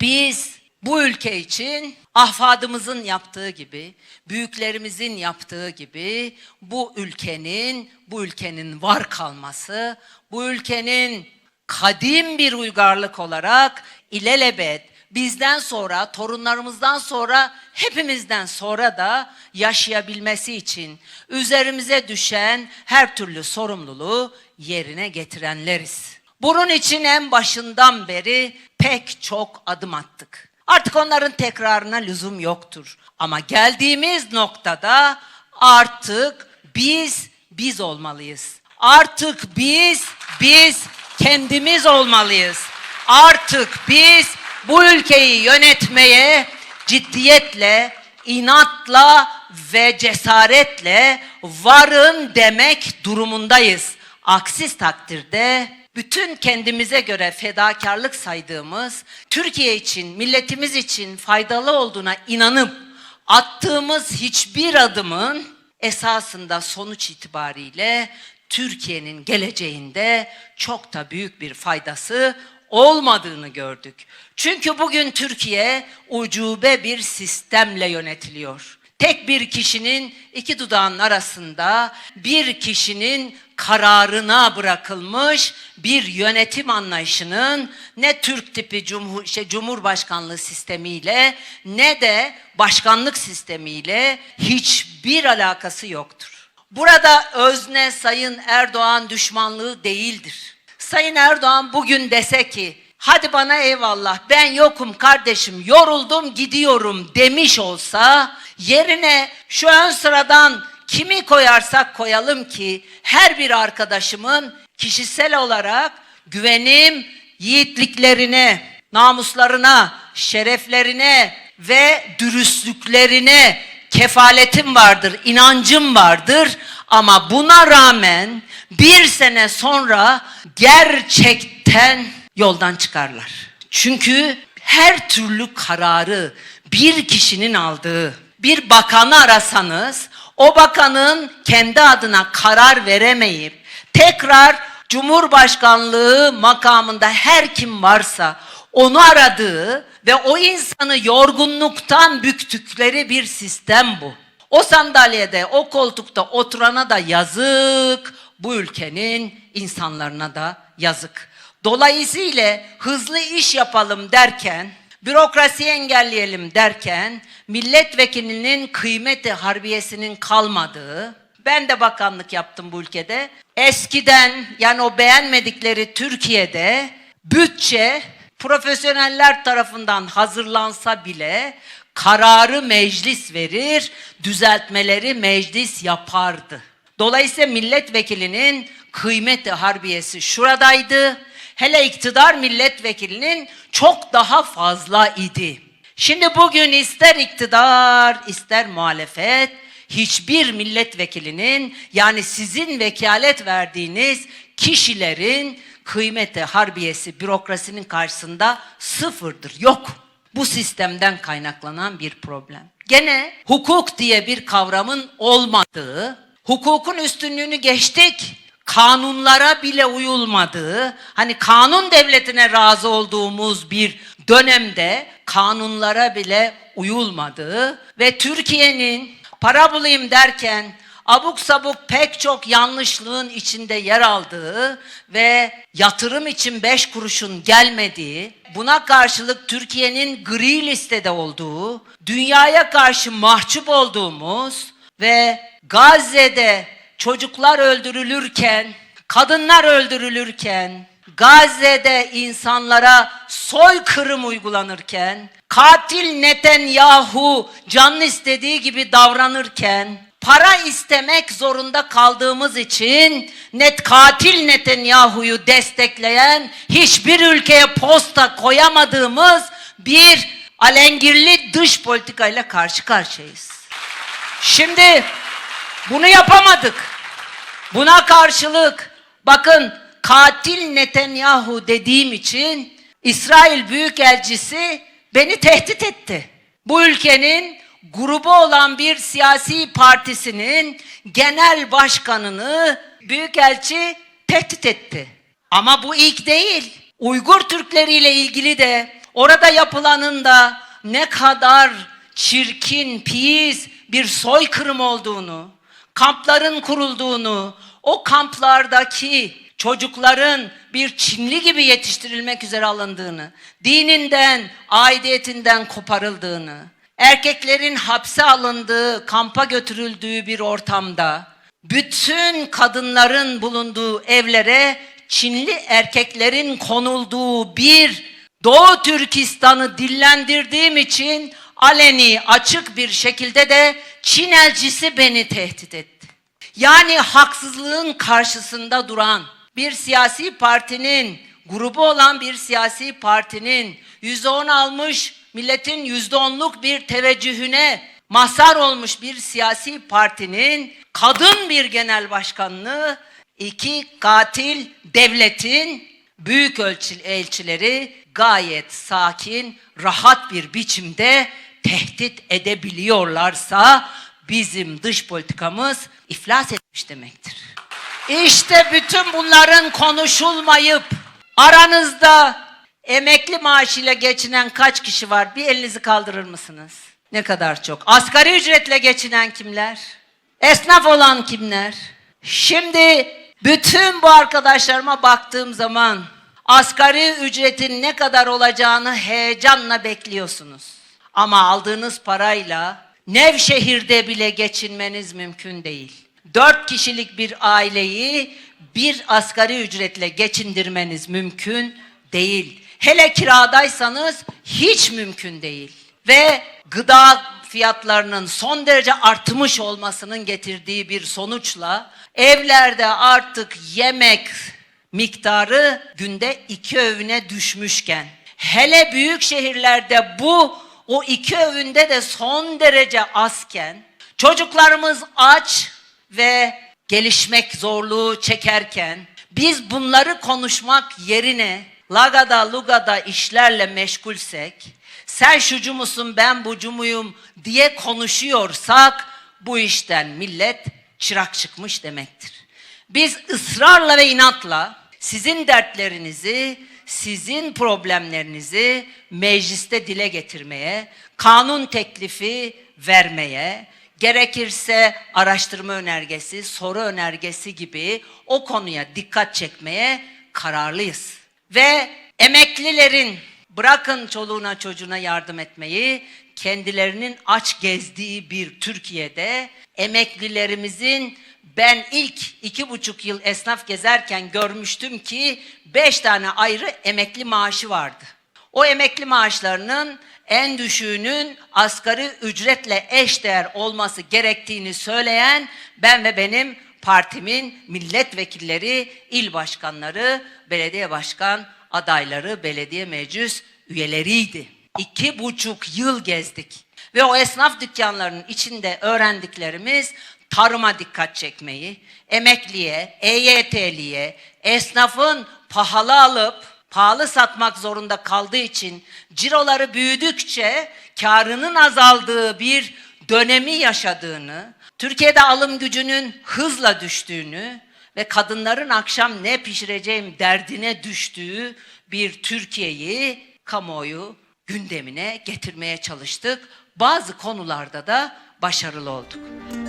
Biz bu ülke için ahfadımızın yaptığı gibi, büyüklerimizin yaptığı gibi bu ülkenin, bu ülkenin var kalması, bu ülkenin kadim bir uygarlık olarak ilelebet bizden sonra, torunlarımızdan sonra, hepimizden sonra da yaşayabilmesi için üzerimize düşen her türlü sorumluluğu yerine getirenleriz. Bunun için en başından beri pek çok adım attık. Artık onların tekrarına lüzum yoktur. Ama geldiğimiz noktada artık biz biz olmalıyız. Artık biz biz kendimiz olmalıyız. Artık biz bu ülkeyi yönetmeye ciddiyetle, inatla ve cesaretle varın demek durumundayız. Aksi takdirde bütün kendimize göre fedakarlık saydığımız, Türkiye için, milletimiz için faydalı olduğuna inanıp attığımız hiçbir adımın esasında sonuç itibariyle Türkiye'nin geleceğinde çok da büyük bir faydası olmadığını gördük. Çünkü bugün Türkiye ucube bir sistemle yönetiliyor. Tek bir kişinin iki dudağın arasında bir kişinin kararına bırakılmış bir yönetim anlayışının ne Türk tipi cumhur, şey, cumhurbaşkanlığı sistemiyle ne de başkanlık sistemiyle hiçbir alakası yoktur. Burada özne Sayın Erdoğan düşmanlığı değildir. Sayın Erdoğan bugün dese ki hadi bana eyvallah ben yokum kardeşim yoruldum gidiyorum demiş olsa yerine şu ön sıradan kimi koyarsak koyalım ki her bir arkadaşımın kişisel olarak güvenim yiğitliklerine, namuslarına, şereflerine ve dürüstlüklerine kefaletim vardır, inancım vardır ama buna rağmen bir sene sonra gerçekten yoldan çıkarlar. Çünkü her türlü kararı bir kişinin aldığı, bir bakanı arasanız o bakanın kendi adına karar veremeyip tekrar Cumhurbaşkanlığı makamında her kim varsa onu aradığı ve o insanı yorgunluktan büktükleri bir sistem bu. O sandalyede, o koltukta oturana da yazık, bu ülkenin insanlarına da yazık. Dolayısıyla hızlı iş yapalım derken, bürokrasiyi engelleyelim derken, milletvekilinin kıymeti harbiyesinin kalmadığı, ben de bakanlık yaptım bu ülkede. Eskiden yani o beğenmedikleri Türkiye'de bütçe profesyoneller tarafından hazırlansa bile kararı meclis verir, düzeltmeleri meclis yapardı. Dolayısıyla milletvekilinin kıymeti harbiyesi şuradaydı. Hele iktidar milletvekilinin çok daha fazla idi. Şimdi bugün ister iktidar ister muhalefet hiçbir milletvekilinin yani sizin vekalet verdiğiniz kişilerin kıymeti harbiyesi bürokrasinin karşısında sıfırdır. Yok. Bu sistemden kaynaklanan bir problem. Gene hukuk diye bir kavramın olmadığı, hukukun üstünlüğünü geçtik, kanunlara bile uyulmadığı, hani kanun devletine razı olduğumuz bir dönemde kanunlara bile uyulmadığı ve Türkiye'nin para bulayım derken abuk sabuk pek çok yanlışlığın içinde yer aldığı ve yatırım için beş kuruşun gelmediği, buna karşılık Türkiye'nin gri listede olduğu, dünyaya karşı mahcup olduğumuz ve Gazze'de çocuklar öldürülürken, kadınlar öldürülürken, Gazze'de insanlara soykırım uygulanırken, katil Netanyahu canlı istediği gibi davranırken, para istemek zorunda kaldığımız için net katil Netanyahu'yu destekleyen hiçbir ülkeye posta koyamadığımız bir alengirli dış politikayla karşı karşıyayız. Şimdi bunu yapamadık. Buna karşılık bakın katil Netanyahu dediğim için İsrail Büyükelçisi beni tehdit etti. Bu ülkenin grubu olan bir siyasi partisinin genel başkanını Büyükelçi tehdit etti. Ama bu ilk değil. Uygur Türkleri ile ilgili de orada yapılanın da ne kadar çirkin, pis bir soykırım olduğunu, kampların kurulduğunu, o kamplardaki çocukların bir Çinli gibi yetiştirilmek üzere alındığını, dininden, aidiyetinden koparıldığını, erkeklerin hapse alındığı, kampa götürüldüğü bir ortamda, bütün kadınların bulunduğu evlere Çinli erkeklerin konulduğu bir Doğu Türkistan'ı dillendirdiğim için aleni açık bir şekilde de Çin elçisi beni tehdit etti. Yani haksızlığın karşısında duran bir siyasi partinin, grubu olan bir siyasi partinin yüzde on almış milletin yüzde onluk bir teveccühüne mazhar olmuş bir siyasi partinin kadın bir genel başkanını iki katil devletin büyük elçileri gayet sakin, rahat bir biçimde tehdit edebiliyorlarsa bizim dış politikamız iflas etmiş demektir. İşte bütün bunların konuşulmayıp aranızda emekli maaşıyla geçinen kaç kişi var? Bir elinizi kaldırır mısınız? Ne kadar çok. Asgari ücretle geçinen kimler? Esnaf olan kimler? Şimdi bütün bu arkadaşlarıma baktığım zaman asgari ücretin ne kadar olacağını heyecanla bekliyorsunuz. Ama aldığınız parayla Nevşehir'de bile geçinmeniz mümkün değil. Dört kişilik bir aileyi bir asgari ücretle geçindirmeniz mümkün değil. Hele kiradaysanız hiç mümkün değil. Ve gıda fiyatlarının son derece artmış olmasının getirdiği bir sonuçla evlerde artık yemek miktarı günde iki öğüne düşmüşken hele büyük şehirlerde bu o iki öğünde de son derece azken çocuklarımız aç ve gelişmek zorluğu çekerken biz bunları konuşmak yerine lagada lugada işlerle meşgulsek sen şucu musun ben bucu muyum diye konuşuyorsak bu işten millet çırak çıkmış demektir. Biz ısrarla ve inatla sizin dertlerinizi, sizin problemlerinizi mecliste dile getirmeye, kanun teklifi vermeye, gerekirse araştırma önergesi, soru önergesi gibi o konuya dikkat çekmeye kararlıyız. Ve emeklilerin bırakın çoluğuna çocuğuna yardım etmeyi, kendilerinin aç gezdiği bir Türkiye'de emeklilerimizin ben ilk iki buçuk yıl esnaf gezerken görmüştüm ki beş tane ayrı emekli maaşı vardı. O emekli maaşlarının en düşüğünün asgari ücretle eşdeğer olması gerektiğini söyleyen ben ve benim partimin milletvekilleri, il başkanları, belediye başkan adayları, belediye meclis üyeleriydi. İki buçuk yıl gezdik. Ve o esnaf dükkanlarının içinde öğrendiklerimiz tarıma dikkat çekmeyi, emekliye, EYT'liye, esnafın pahalı alıp pahalı satmak zorunda kaldığı için ciroları büyüdükçe karının azaldığı bir dönemi yaşadığını, Türkiye'de alım gücünün hızla düştüğünü ve kadınların akşam ne pişireceğim derdine düştüğü bir Türkiye'yi kamuoyu gündemine getirmeye çalıştık. Bazı konularda da başarılı olduk.